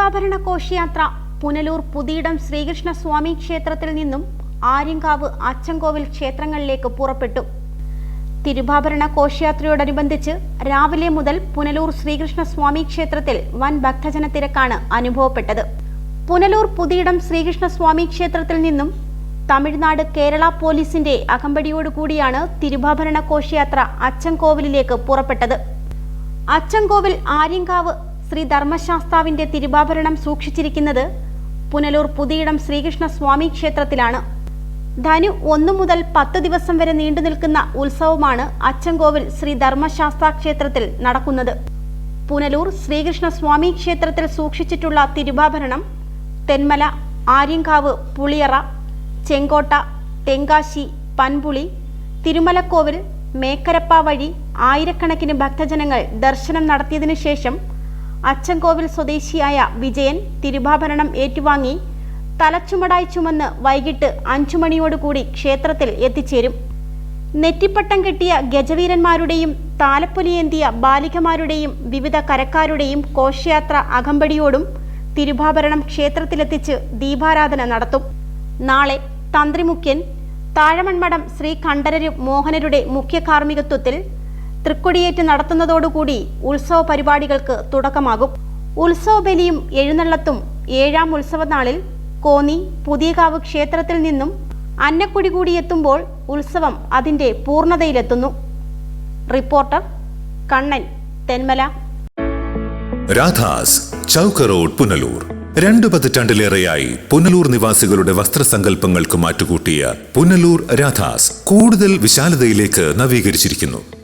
തിരുവാഭരണ കോശയാത്ര പുനലൂർ പുതിയിടം ശ്രീകൃഷ്ണ സ്വാമി ക്ഷേത്രത്തിൽ നിന്നും ആര്യങ്കാവ് അച്ചൻകോവിൽ ക്ഷേത്രങ്ങളിലേക്ക് പുറപ്പെട്ടു. തിരുവാഭരണ ഘോഷയാത്രയോടനുബന്ധിച്ച് രാവിലെ മുതൽ പുനലൂർ ശ്രീകൃഷ്ണ സ്വാമി ക്ഷേത്രത്തിൽ വൻ ഭക്തജന തിരക്കാണ് അനുഭവപ്പെട്ടത്. പുനലൂർ പുതിയിടം ശ്രീകൃഷ്ണ സ്വാമി ക്ഷേത്രത്തിൽ നിന്നും തമിഴ്നാട് കേരള പോലീസിന്റെ അകമ്പടിയോടുകൂടിയാണ് തിരുവാഭരണ കോശയാത്ര അച്ചൻകോവിലേക്ക് പുറപ്പെട്ടത്. അച്ചൻകോവിൽ ആര്യങ്കാവ് ശ്രീ ധർമ്മശാസ്താവിന്റെ തിരുവാഭരണം സൂക്ഷിച്ചിരിക്കുന്നത് പുനലൂർ പുതിയിടം ശ്രീകൃഷ്ണ സ്വാമി ക്ഷേത്രത്തിലാണ്. ധനു ഒന്നു മുതൽ പത്ത് ദിവസം വരെ നീണ്ടു നിൽക്കുന്ന ഉത്സവമാണ് അച്ചൻകോവിൽ ശ്രീ ധർമ്മശാസ്ത്ര ക്ഷേത്രത്തിൽ നടക്കുന്നത്. പുനലൂർ ശ്രീകൃഷ്ണ സ്വാമി ക്ഷേത്രത്തിൽ സൂക്ഷിച്ചിട്ടുള്ള തിരുവാഭരണം തെന്മല ആര്യങ്കാവ് പുളിയറ ചെങ്കോട്ട തെങ്കാശി പൻപുളി തിരുമലക്കോവിൽ മേക്കരപ്പ വഴി ആയിരക്കണക്കിന് ഭക്തജനങ്ങൾ ദർശനം നടത്തിയതിനു ശേഷം അച്ചൻകോവിൽ സ്വദേശിയായ വിജയൻ തിരുവാഭരണം ഏറ്റുവാങ്ങി തലച്ചുമടായി ചുമന്ന് വൈകിട്ട് അഞ്ചു മണിയോടുകൂടി ക്ഷേത്രത്തിൽ എത്തിച്ചേരും. നെറ്റിപ്പട്ടം കെട്ടിയ ഗജവീരന്മാരുടെയും താലപ്പൊലിയേന്തിയ ബാലികമാരുടെയും വിവിധ കരക്കാരുടെയും ഘോഷയാത്ര അകമ്പടിയോടും തിരുവാഭരണം ക്ഷേത്രത്തിലെത്തിച്ച് ദീപാരാധന നടത്തും. നാളെ തന്ത്രിമുഖ്യൻ താഴമൺമഠം ശ്രീ കണ്ഠരരും മോഹനരുടെ മുഖ്യ കാർമ്മികത്വത്തിൽ തൃക്കൊടിയേറ്റ് നടത്തുന്നതോടുകൂടി ഉത്സവ പരിപാടികൾക്ക് തുടക്കമാകും. ഉത്സവ ബലിയും എഴുന്നള്ളത്തും ഏഴാം ഉത്സവനാളിൽ കോന്നി പുതിയകാവ് ക്ഷേത്രത്തിൽ നിന്നും അന്നക്കുടി കൂടി എത്തുമ്പോൾ ഉത്സവം അതിന്റെ പൂർണതയിലെത്തുന്നു. റിപ്പോർട്ടർ കണ്ണൻ തെന്മല. രാധാസ് ചൗക്ക റോഡ് പുനലൂർ. രണ്ടു പതിറ്റാണ്ടിലേറെയായി പുനലൂർ നിവാസികളുടെ വസ്ത്രസങ്കല്പങ്ങൾക്ക് മാറ്റുകൂട്ടിയ പുനലൂർ രാധാസ് കൂടുതൽ വിശാലതയിലേക്ക് നവീകരിച്ചിരിക്കുന്നു.